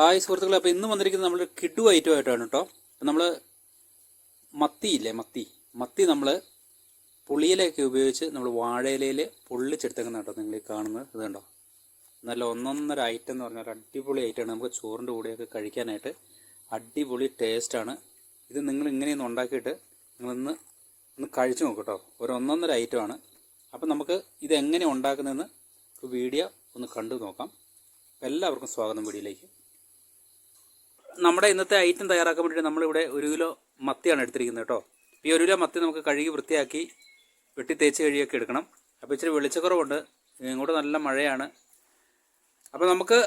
Hi സുഹൃത്തുക്കളെ അപ്പോൾ ഇന്ന് വന്നിരിക്കുന്നത് നമ്മൾ കിഡു ഐറ്റം ആയിട്ടാണ് കേട്ടോ. നമ്മൾ മത്തിയില്ലേ മത്തി മത്തി. നമ്മൾ പുളിയിലൊക്കെ ഉപയോഗിച്ച് നമ്മൾ വാഴയിലയിൽ പൊള്ളിച്ചെടുത്തേക്കുന്ന കേട്ടോ നിങ്ങൾ ഈ കാണുന്നത്. ഇത് കണ്ടോ? നല്ല ഒന്നൊന്നര ഐറ്റം എന്ന് പറഞ്ഞാൽ അടിപൊളി ഐറ്റമാണ് നമുക്ക് ചോറിന്റെ കൂടെയൊക്കെ കഴിക്കാനായിട്ട് അടിപൊളി ടേസ്റ്റാണ് ഇത് നിങ്ങൾ ഇങ്ങനെയൊന്ന് ഉണ്ടാക്കിയിട്ട് നിങ്ങളൊന്ന് ഒന്ന് കഴിച്ചു നോക്കും കേട്ടോ. ഒരു ഒന്നൊന്നര ഐറ്റമാണ് അപ്പം നമുക്ക് ഇത് എങ്ങനെ ഉണ്ടാക്കുന്നതെന്ന് വീഡിയോ ഒന്ന് കണ്ടു നോക്കാം. എല്ലാവർക്കും സ്വാഗതം വീഡിയോയിലേക്ക്. നമ്മുടെ ഇന്നത്തെ ഐറ്റം തയ്യാറാക്കാൻ വേണ്ടിയിട്ട് നമ്മളിവിടെ ഒരു കിലോ മത്തിയാണ് എടുത്തിരിക്കുന്നത് കേട്ടോ. ഈ ഒരു കിലോ മത്തി നമുക്ക് കഴുകി വൃത്തിയാക്കി വെട്ടി തേച്ച് കഴുകിയൊക്കെ എടുക്കണം. അപ്പോൾ ഇച്ചിരി വെളിച്ചക്കുറവുണ്ട്. ഇങ്ങോട്ട് നല്ല മഴയാണ്. അപ്പോൾ നമുക്ക്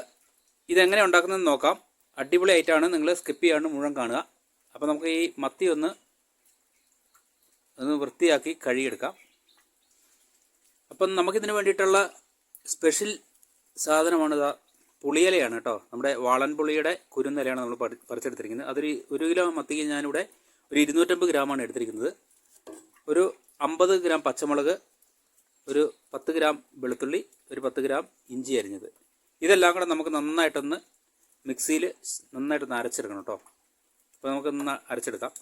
ഇതെങ്ങനെ ഉണ്ടാക്കുന്നതെന്ന് നോക്കാം. അടിപൊളി ആയിട്ടാണ് നിങ്ങൾ സ്കിപ്പ് ചെയ്യാണ്ട് മുഴുവൻ കാണുക. അപ്പോൾ നമുക്ക് ഈ മത്തി ഒന്ന് ഒന്ന് വൃത്തിയാക്കി കഴുകിയെടുക്കാം. അപ്പം നമുക്കിതിന് വേണ്ടിയിട്ടുള്ള സ്പെഷ്യൽ സാധനമാണ് ഇതാ പുളിയിലയാണ് കേട്ടോ. നമ്മുടെ വാളൻപുളിയുടെ കുരുന്നിലയാണ് നമ്മൾ പറിച്ചെടുത്തിരിക്കുന്നത്. അതൊരു ഒരു കിലോ മത്തിക്ക് ഞാനിവിടെ ഒരു ഇരുന്നൂറ്റമ്പത് ഗ്രാമാണ് എടുത്തിരിക്കുന്നത്. ഒരു അമ്പത് ഗ്രാം പച്ചമുളക് ഒരു പത്ത് ഗ്രാം വെളുത്തുള്ളി ഒരു പത്ത് ഗ്രാം ഇഞ്ചി അരിഞ്ഞത്. ഇതെല്ലാം കൂടെ നമുക്ക് നന്നായിട്ടൊന്ന് മിക്സിയിൽ നന്നായിട്ടൊന്ന് അരച്ചെടുക്കണം കേട്ടോ. അപ്പോൾ നമുക്കൊന്ന് അരച്ചെടുക്കാം.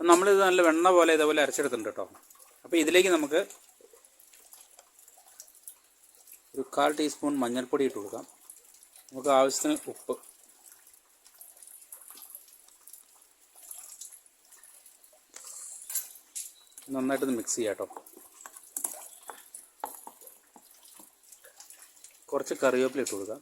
നമ്മളിത് നല്ല വെണ്ണ പോലെ ഇതേപോലെ അരച്ചെടുത്തിട്ടുണ്ട് കേട്ടോ. അപ്പോൾ ഇതിലേക്ക് നമുക്ക് ഒരു കാൽ ടീസ്പൂൺ മഞ്ഞൾപ്പൊടി ഇട്ട് കൊടുക്കാം. നമുക്ക് ആവശ്യത്തിന് ഉപ്പ്. നന്നായിട്ടൊന്ന് മിക്സ് ചെയ്യാം കേട്ടോ കുറച്ച് കറിവേപ്പില ഇട്ട് കൊടുക്കാം.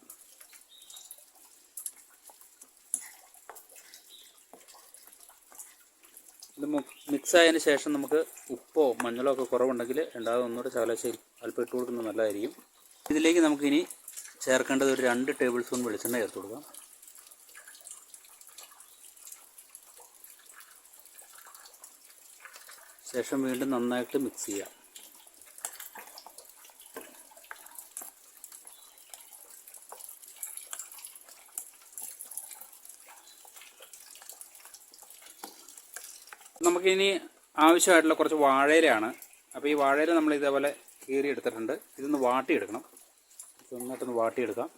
ഇത് മിക്സ് ആയതിന് ശേഷം നമുക്ക് ഉപ്പോ മഞ്ഞളോ ഒക്കെ കുറവുണ്ടെങ്കിൽ രണ്ടാമത് ഒന്നുകൂടെ ചകലശ്ശേരി അല്പം ഇട്ട് കൊടുക്കുന്നത് നല്ലതായിരിക്കും. ഇതിലേക്ക് നമുക്കിനി ചേർക്കേണ്ടത് ഒരു രണ്ട് ടേബിൾ സ്പൂൺ വെളിച്ചെണ്ണ ചേർത്ത് കൊടുക്കാം. ശേഷം വീണ്ടും നന്നായിട്ട് മിക്സ് ചെയ്യാം. നമുക്കിനി ആവശ്യമായിട്ടുള്ള കുറച്ച് വാഴയിലയാണ്. അപ്പോൾ ഈ വാഴയില നമ്മൾ ഇതേപോലെ കീറി എടുത്തിട്ടുണ്ട് ഇതൊന്ന് വാട്ടിയെടുക്കണം. നന്നായിട്ടൊന്ന് വാട്ടിയെടുക്കാം.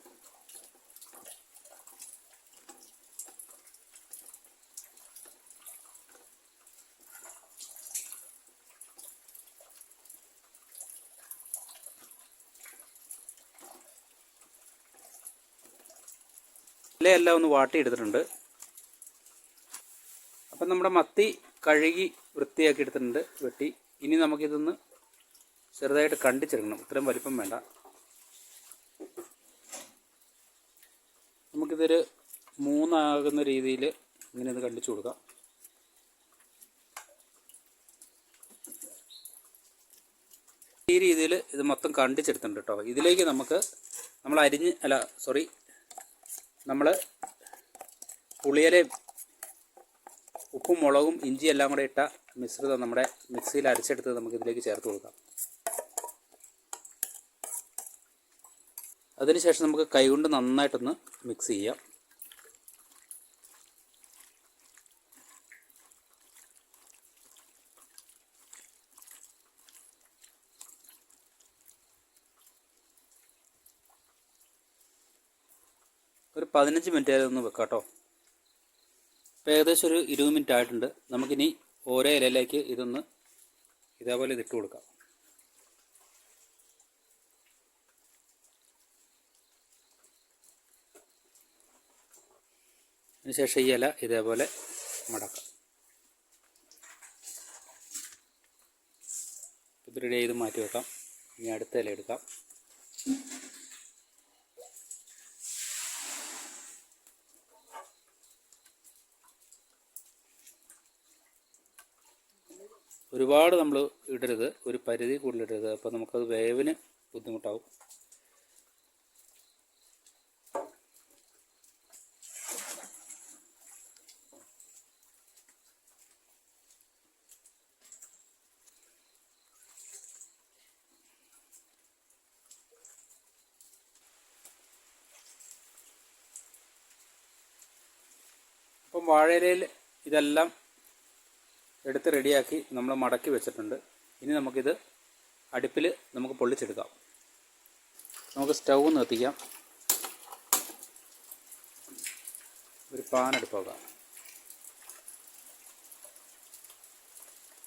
ഇലയെല്ലാം ഒന്ന് വാട്ടിയെടുത്തിട്ടുണ്ട്. അപ്പം നമ്മുടെ മത്തി കഴുകി വൃത്തിയാക്കി എടുത്തിട്ടുണ്ട് വെട്ടി. ഇനി നമുക്കിതൊന്ന് ചെറുതായിട്ട് കണ്ടിച്ചെടുക്കണം. ഇത്രയും വലിപ്പം വേണ്ട. നമുക്കിതൊരു മൂന്നാകുന്ന രീതിയിൽ ഇങ്ങനെ ഇത് കണ്ടിച്ചു കൊടുക്കാം. ഈ രീതിയിൽ ഇത് മൊത്തം കണ്ടിച്ചെടുത്തിട്ടുണ്ട് കേട്ടോ. ഇതിലേക്ക് നമുക്ക് നമ്മൾ അരിഞ്ഞ് അല്ല സോറി നമ്മൾ പുളിയിലയും ഉപ്പും മുളകും ഇഞ്ചിയെല്ലാം കൂടെ ഇട്ട മിശ്രിതം നമ്മുടെ മിക്സിയിൽ അരച്ചെടുത്ത് നമുക്ക് ഇതിലേക്ക് ചേർത്ത് കൊടുക്കാം. അതിനുശേഷം നമുക്ക് കൈകൊണ്ട് നന്നായിട്ടൊന്ന് മിക്സ് ചെയ്യാം. ഒരു പതിനഞ്ച് മിനിറ്റ് ആയാലും ഒന്ന് വെക്കാം കേട്ടോ. ഇപ്പോൾ ഏകദേശം ഒരു ഇരുപത് മിനിറ്റ് ആയിട്ടുണ്ട്. നമുക്കിനി ഓരോ ഇലയിലേക്ക് ഇതൊന്ന് ഇതേപോലെ ഇതിട്ട് കൊടുക്കാം. അതിനുശേഷം ഈ ഇല ഇതേപോലെ മടക്കാം. ഇത് റെഡി ചെയ്ത് മാറ്റി വെക്കാം. ഇനി അടുത്ത ഇല എടുക്കാം. ഒരുപാട് നമ്മൾ ഇടരുത്. ഒരു പരിധി കൂടുതൽ ഇടരുത്. അപ്പോൾ നമുക്കത് വേവിന് ബുദ്ധിമുട്ടാവും. അപ്പം വാഴയിലയിൽ ഇതെല്ലാം എടുത്ത് റെഡിയാക്കി നമ്മൾ മടക്കി വെച്ചിട്ടുണ്ട്. ഇനി നമുക്കിത് അടുപ്പിൽ നമുക്ക് പൊള്ളിച്ചെടുക്കാം. നമുക്ക് സ്റ്റൗ നിർത്തിക്കാം ഒരു പാൻ എടുപ്പാക്കാം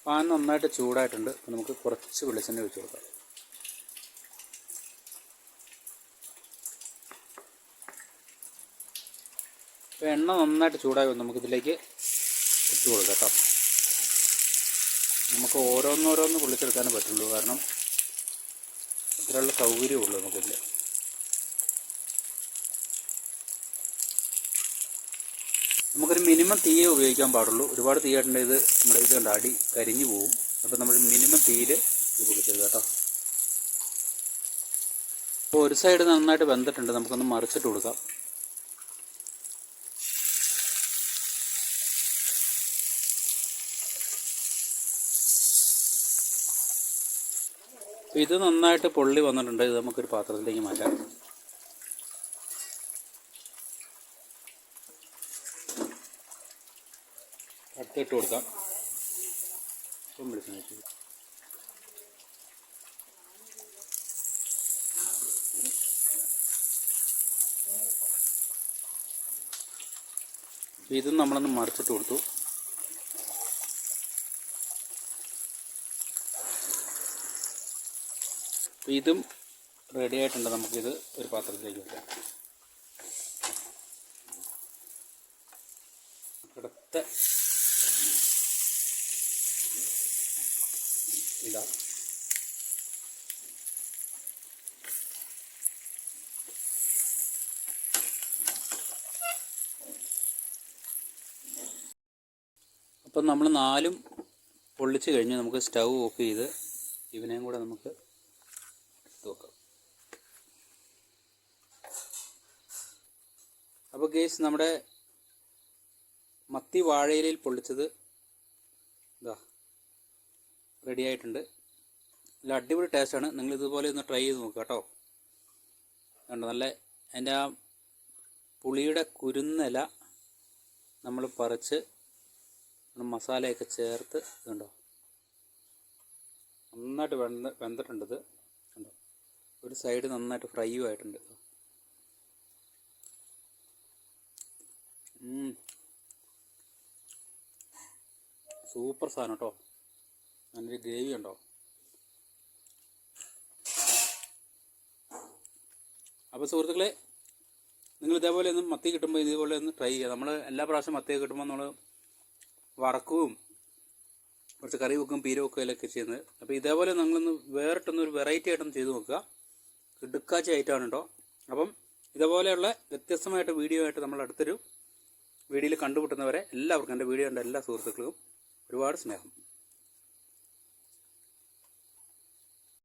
പാൻ നന്നായിട്ട് ചൂടായിട്ടുണ്ട്. നമുക്ക് കുറച്ച് വെളിച്ചെണ്ണ വെച്ച് കൊടുക്കാം. അപ്പോൾ എണ്ണ നന്നായിട്ട് ചൂടായി വന്നു. നമുക്കിതിലേക്ക് ഇട്ട് കൊടുക്കാം കേട്ടോ. നമുക്ക് ഓരോന്നോരോന്ന് പൊള്ളിച്ചെടുക്കാനേ പറ്റുള്ളൂ. കാരണം അത്രയുള്ള സൗകര്യമുള്ളൂ നമുക്കിതിൽ നമുക്കൊരു മിനിമം തീയേ ഉപയോഗിക്കാൻ പാടുള്ളൂ. ഒരുപാട് തീ ഇട്ടുണ്ടെങ്കിൽ ഇത് നമ്മുടെ ഇത് കണ്ട? അടി കരിഞ്ഞു പോവും. അപ്പോൾ നമ്മൾ മിനിമം തീയിൽ ഇത് പൊളിച്ചെടുക്കുക കേട്ടോ. അപ്പോൾ ഒരു സൈഡ് നന്നായിട്ട് വെന്തിട്ടുണ്ട്. നമുക്കൊന്ന് മറിച്ചിട്ട് കൊടുക്കാം. ഇത് നന്നായിട്ട് പൊള്ളി വന്നിട്ടുണ്ട്. ഇത് നമുക്കൊരു പാത്രത്തിലേക്ക് മാറ്റാം. കട്ടിട്ട് കൊടുക്കാം. ഇപ്പം വിളിച്ചു ഇതും നമ്മളൊന്ന് മറിച്ചിട്ട് കൊടുത്തു. അപ്പോൾ ഇതും റെഡി ആയിട്ടുണ്ട്. നമുക്കിത് ഒരു പാത്രത്തിലേക്ക് വെക്കാം. അടുത്ത ഇതാ. അപ്പം നമ്മൾ നാലും പൊള്ളിച്ച് കഴിഞ്ഞ് നമുക്ക് സ്റ്റൗ ഓഫ് ചെയ്ത് ഇവനെയും കൂടെ നമുക്ക് എടുത്ത് അപ്പോൾ ഗേസ് നമ്മുടെ മത്തി വാഴയിലയിൽ പൊള്ളിച്ചത് ഇതാ റെഡി ആയിട്ടുണ്ട്. നല്ല അടിപൊളി ടേസ്റ്റാണ് നിങ്ങൾ ഇതുപോലെ ഒന്ന് ട്രൈ ചെയ്ത് നോക്കുക കേട്ടോ. കണ്ടോ നല്ല അതിന്റെ ആ പുളിയുടെ കുരുന്നില നമ്മൾ പറിച്ച് മസാലയൊക്കെ ചേർത്ത് ഇതുണ്ടോ നന്നായിട്ട് വെന്ത വെന്തിട്ടുണ്ട് ഇത്. കണ്ടോ ഒരു സൈഡ് നന്നായിട്ട് ഫ്രൈയും ആയിട്ടുണ്ട്. സൂപ്പർ സാധനം കേട്ടോ. നല്ലൊരു ഗ്രേവി ഉണ്ടോ? അപ്പോൾ സുഹൃത്തുക്കളെ നിങ്ങൾ ഇതേപോലെ ഒന്ന് മത്തി കിട്ടുമ്പോൾ ഇതേപോലെ ഒന്ന് ട്രൈ ചെയ്യുക. നമ്മൾ എല്ലാ പ്രാവശ്യം മത്തി കിട്ടുമ്പോൾ നമ്മൾ വറക്കുകയും കുറച്ച് കറി വെക്കും പീര വെക്കുകയൊക്കെ ചെയ്യുന്നത്. അപ്പോൾ ഇതേപോലെ നിങ്ങളൊന്ന് വേറിട്ടൊന്ന് ഒരു വെറൈറ്റി ആയിട്ടൊന്ന് ചെയ്ത് നോക്കുക. കിടുക്കാച്ച ഐറ്റമാണ് കേട്ടോ അപ്പം ഇതുപോലെയുള്ള വ്യത്യസ്തമായിട്ട് വീഡിയോ ആയിട്ട് നമ്മൾ അടുത്തൊരു വീഡിയോയിൽ കണ്ടുമുട്ടുന്നവരെ എല്ലാവർക്കും എന്റെ വീഡിയോ കണ്ട എല്ലാ സുഹൃത്തുക്കൾക്കും ഒരുപാട് സ്നേഹം.